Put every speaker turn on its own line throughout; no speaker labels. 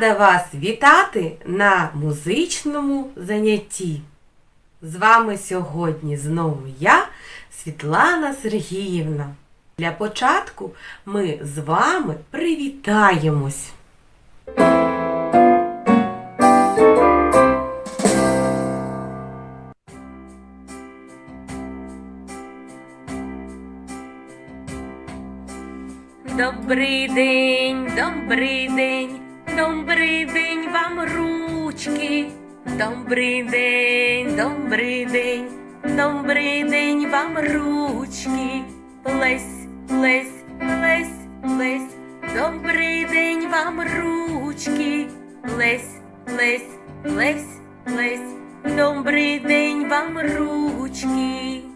Рада вас вітати на музичному занятті. З вами сьогодні знову я, Світлана Сергіївна. Для початку ми з вами привітаємось. Добрий день, добрий день, добрий день вам ручки. Добрий день, добрий день, добрий день вам ручки. Лесь, лесь, лесь, лесь, добрий день вам ручки. Лесь, лесь, лесь, лесь, добрий день вам ручки.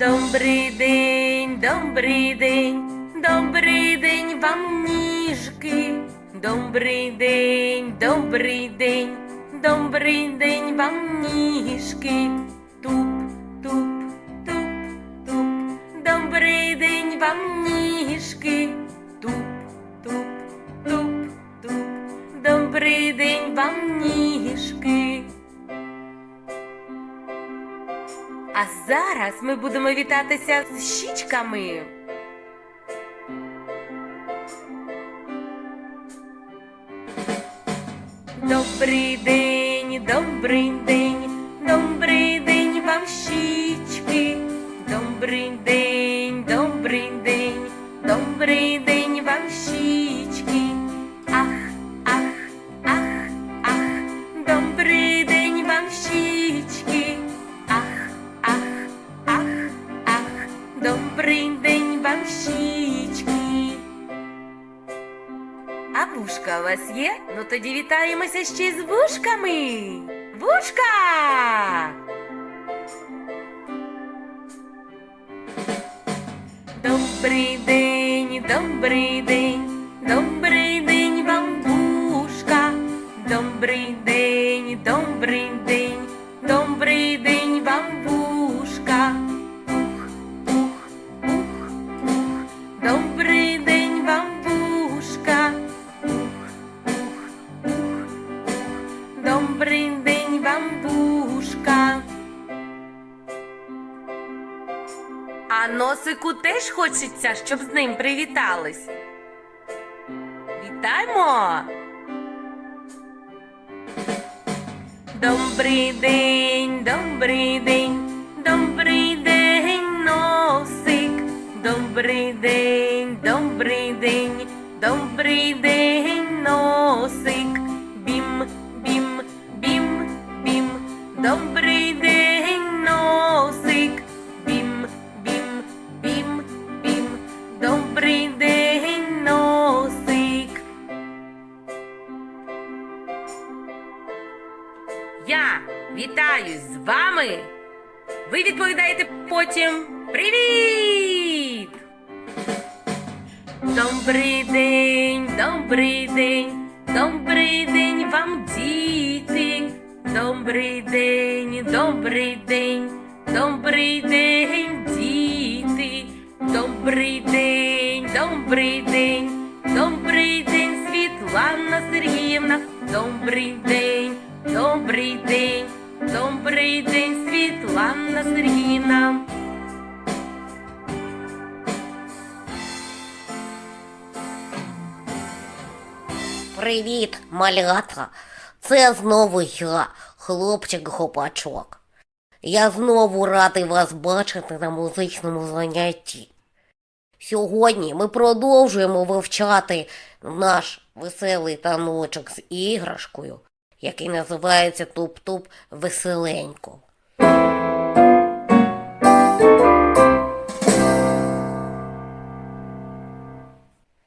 Добрий день, добрий день, добрий день вам ніжки. Добрий день, добрий день, добрий день вам ніжки. Зараз ми будемо вітатися з щічками. Добрий день, добрий день, вас є? Ну тоді вітаємося ще з вушками. Вушка! Добрий день, добрий день, добрий день вам вушка. Добрий день, добрий день, добрий день вам вушка. Носику теж хочеться, щоб з ним привітались. Вітаємо! Добрий день, добрий день, добрий день, носик. Добрий день, добрий день, добрий день, носик. Добрий день, добрий день, Світлана Сергіївна.
Привіт, малята. Це знову я, хлопчик Гопачок. Я знову радий вас бачити на музичному занятті. Сьогодні ми продовжуємо вивчати наш веселий таночок з іграшкою, який називається Туп-Туп Веселенько.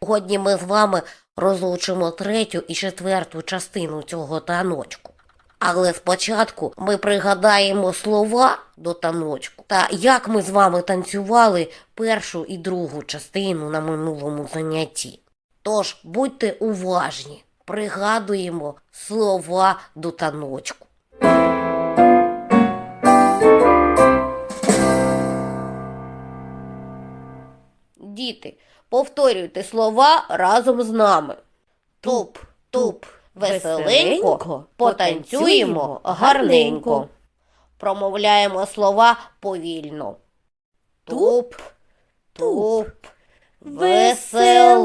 Сьогодні ми з вами розлучимо третю і четверту частину цього таночку. Але спочатку ми пригадаємо слова до таночку та як ми з вами танцювали першу і другу частину на минулому занятті. Тож будьте уважні. Пригадуємо слова до таночку. Діти, повторюйте слова разом з нами. Туп, туп, веселенько, потанцюємо гарненько. Промовляємо слова повільно. Туп, туп, веселенько.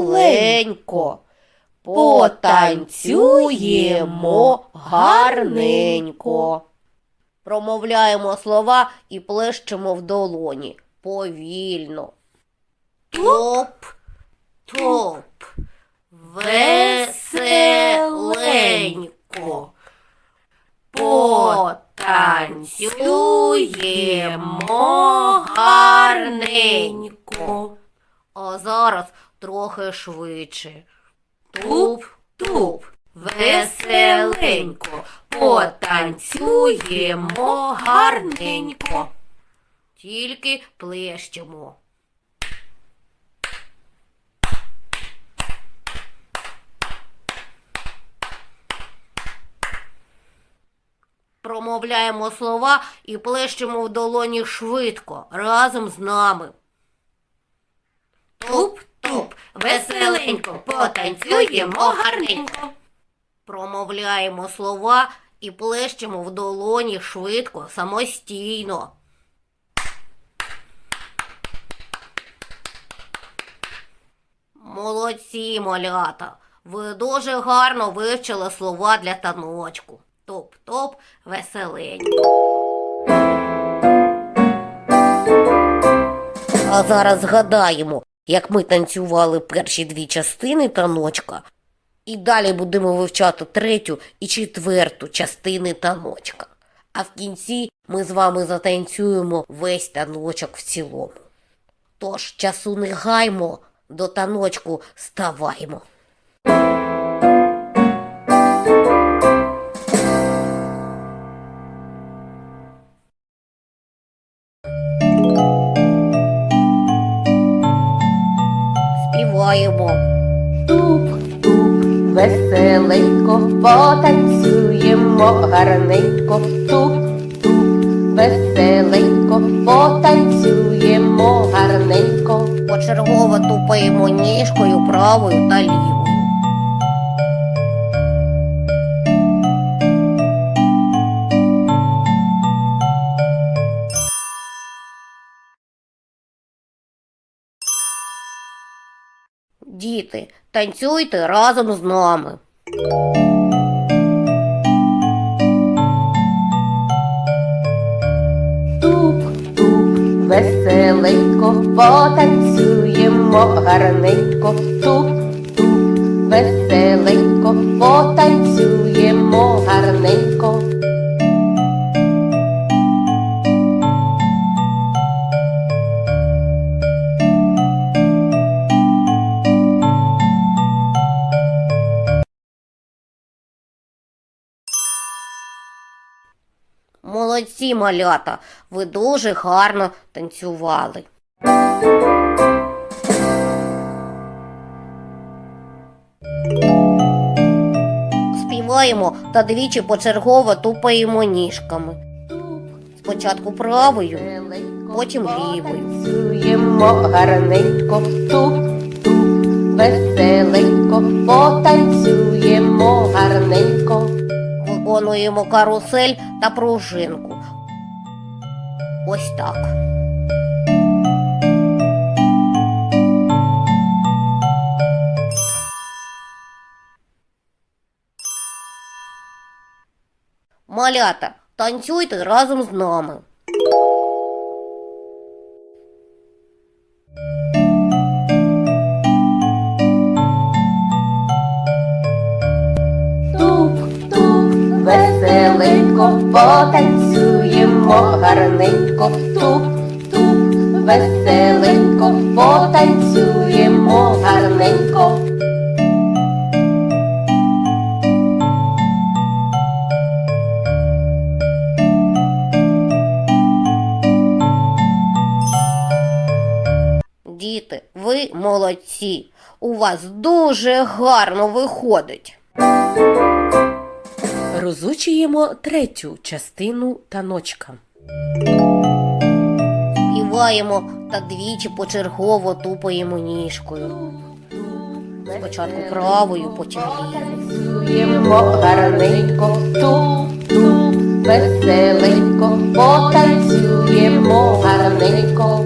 Потанцюємо гарненько. Промовляємо слова і плещемо в долоні повільно. Топ, топ, веселенько. Потанцюємо гарненько. А зараз трохи швидше. Туп, туп, веселенько, потанцюємо гарненько. Тільки плещемо. Промовляємо слова і плещемо в долоні швидко, разом з нами. Туп-туп, веселенько, потанцюємо гарненько. Промовляємо слова і плещемо в долоні швидко, самостійно. Молодці, малята. Ви дуже гарно вивчили слова для таночку. Топ-топ, веселенько. А зараз згадаємо, як ми танцювали перші дві частини таночка, і далі будемо вивчати третю і четверту частини таночка. А в кінці ми з вами затанцюємо весь таночок в цілому. Тож часу не гаймо, до таночку ставаймо. Співаємо.
Туп-туп, веселенько, потанцюємо гарненько. Туп-туп, веселенько, потанцюємо гарненько.
Почергово тупаємо ніжкою правою та лівою. Діти, танцюйте разом з нами.
Туп-туп, веселенько, потанцюємо гарненько. Туп-туп,
Молодці, малята, ви дуже гарно танцювали. Співаємо та двічі почергово тупаємо ніжками. Спочатку правою, потім лівою.
Танцюємо гарненько, туп-туп, веселенько, потанцюємо гарненько.
Виконуємо карусель та пружинку. Ось так. Малята, танцюйте разом з нами.
Веселенько, потанцюємо гарненько. Туп-туп, веселенько, потанцюємо гарненько.
Діти, ви молодці. У вас дуже гарно виходить.
Розучуємо третю частину таночка.
Співаємо та двічі почергово тупаємо ніжкою. Спочатку правою, потім лівою.
Гарненько, туп-туп, веселенько, потанцюємо гарненько.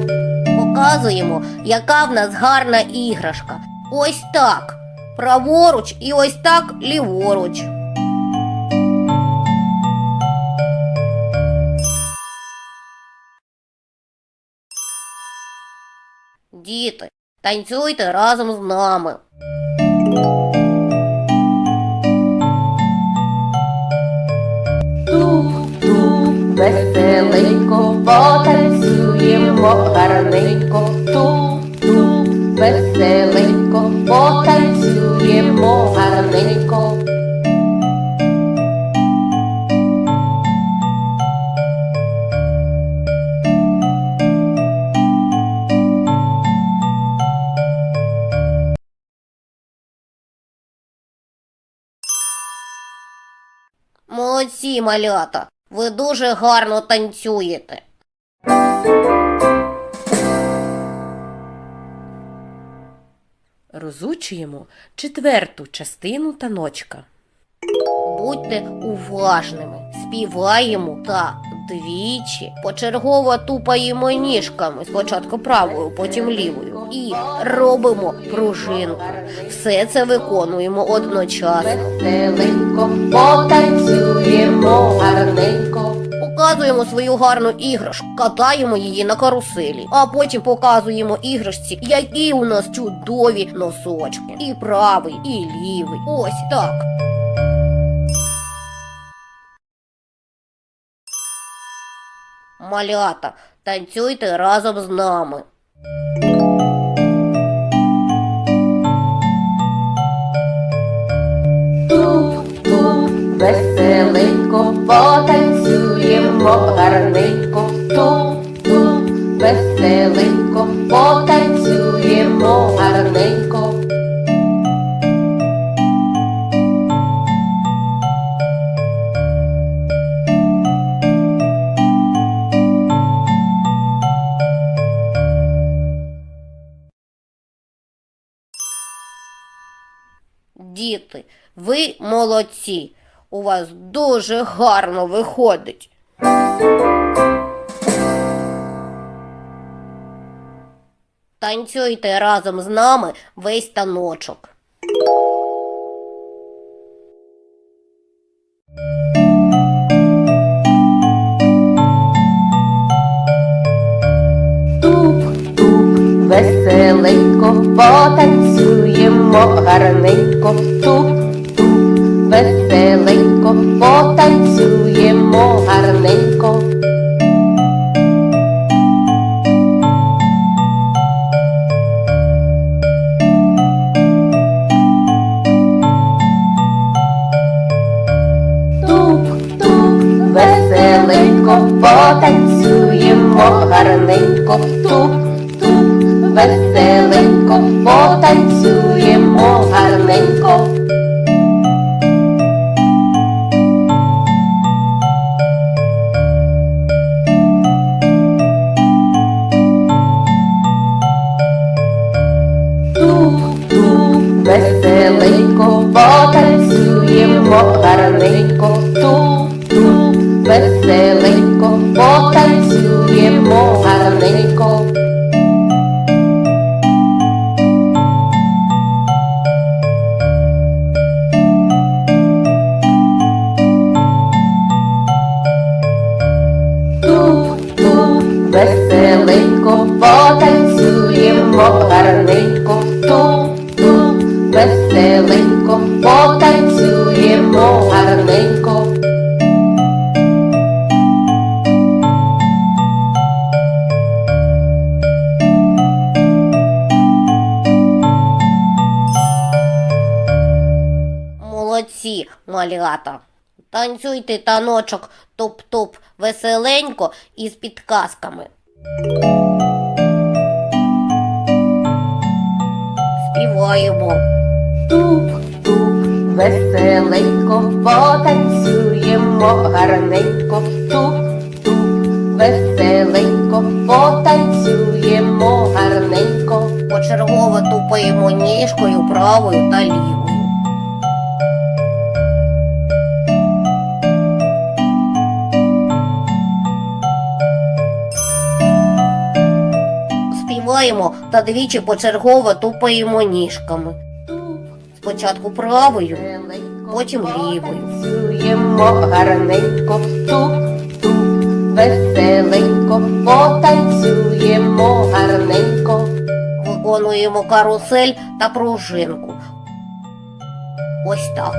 Показуємо, яка в нас гарна іграшка. Ось так. Праворуч і ось так ліворуч. Діти, танцюйте разом з нами.
Туп-туп, веселенько, потанцюємо гарненько, туп-туп, веселенько,
Молодці, малята, ви дуже гарно танцюєте.
Розучуємо четверту частину таночка.
Будьте уважними, співаємо та двічі почергово тупаємо ніжками, спочатку правою, потім лівою, і робимо пружинку. Все це виконуємо одночасно.
Веселенько, потанцюємо гарненько.
Показуємо свою гарну іграшку, катаємо її на каруселі, а потім показуємо іграшці, які у нас чудові носочки. І правий, і лівий. Ось так. Малята, танцюйте разом з нами.
Туп-туп, веселенько, потанцюємо гарненько,
ви молодці. У вас дуже гарно виходить. Танцюйте разом з нами весь таночок.
Туп-туп, веселенько, потанцюємо гарненько, туп-туп, гарненько, ту-ту, веселенько,
малята. Танцюйте таночок топ-топ веселенько і з підказками. Співаємо.
Туп-туп, веселенько, потанцюємо гарненько, туп-туп, веселенько, потанцюємо гарненько.
Почергово тупаємо ніжкою правою та лівою. Співаємо та двічі почергово тупаємо ніжками. Спочатку правою, потім лівою.
Танцюємо гарненько, туп-туп, веселенько, потанцюємо гарненько.
Виконуємо карусель та пружинку. Ось так.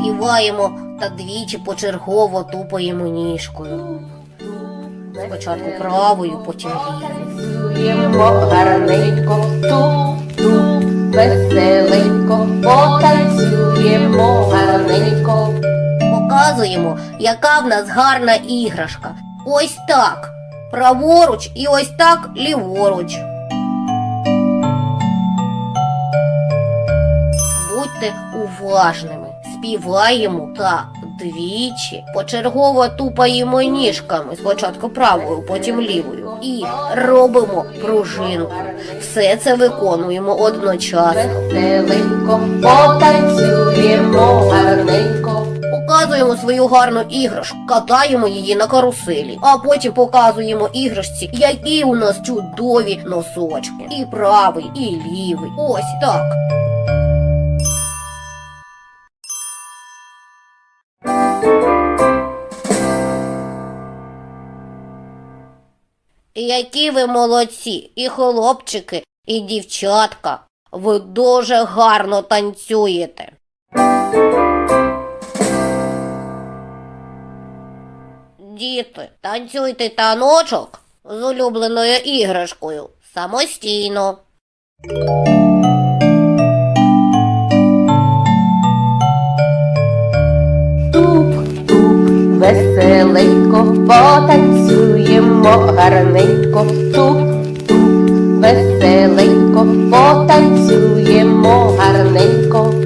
Співаємо та двічі почергово тупаємо ніжкою. Спочатку правою, потім лівою.
Гарненько, туп-туп, веселенько, потанцюємо гарненько.
Показуємо, яка в нас гарна іграшка. Ось так. Праворуч і ось так ліворуч. Будьте уважними. Співаємо та двічі почергово тупаємо ніжками, спочатку правою, потім лівою. І робимо пружинку. Все це виконуємо одночасно.
Веселенько, потанцюємо гарненько.
Показуємо свою гарну іграшку, катаємо її на каруселі, а потім показуємо іграшці, які у нас чудові носочки. І правий, і лівий. Ось так. Які ви молодці, і хлопчики, і дівчатка. Ви дуже гарно танцюєте. Діти, танцюйте таночок з улюбленою іграшкою самостійно.
Туп-туп, веселенько, потанцюємо гарненько, туп-туп, веселенько, потанцюємо гарненько.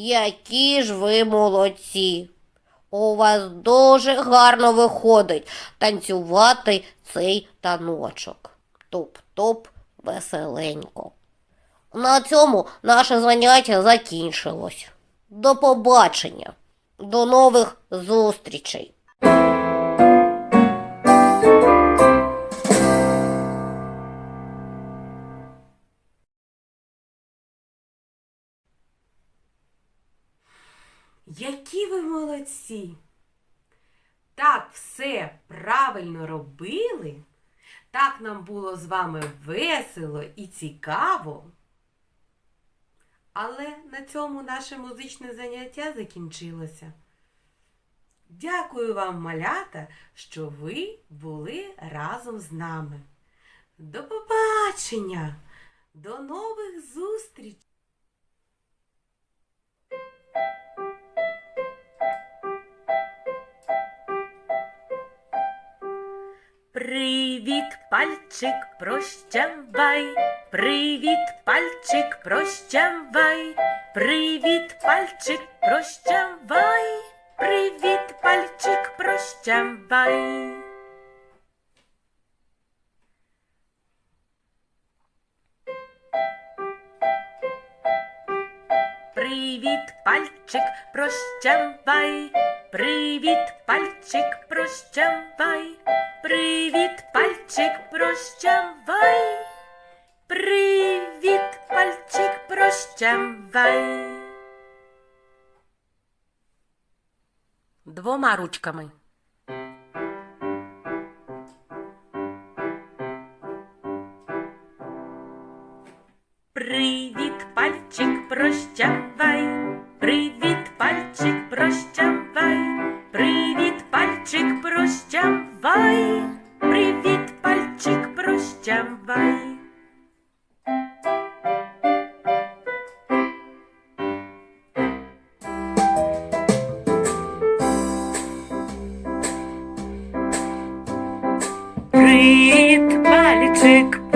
Які ж ви молодці! У вас дуже гарно виходить танцювати цей таночок. Топ-топ веселенько. На цьому наше заняття закінчилось. До побачення, до нових зустрічей.
Які ви молодці! Так все правильно робили. Так нам було з вами весело і цікаво. Але на цьому наше музичне заняття закінчилося. Дякую вам, малята, що ви були разом з нами. До побачення! До нових зустрічей! Привіт, пальчик, прощавай. Привіт, пальчик, прощавай. Привіт, пальчик, прощавай. Привіт, пальчик, прощавай. Привіт, пальчик, прощавай. Привіт, пальчик, прощавай. Привіт, пальчик, прощавай. Привіт, пальчик, прощавай. Двома ручками. Take.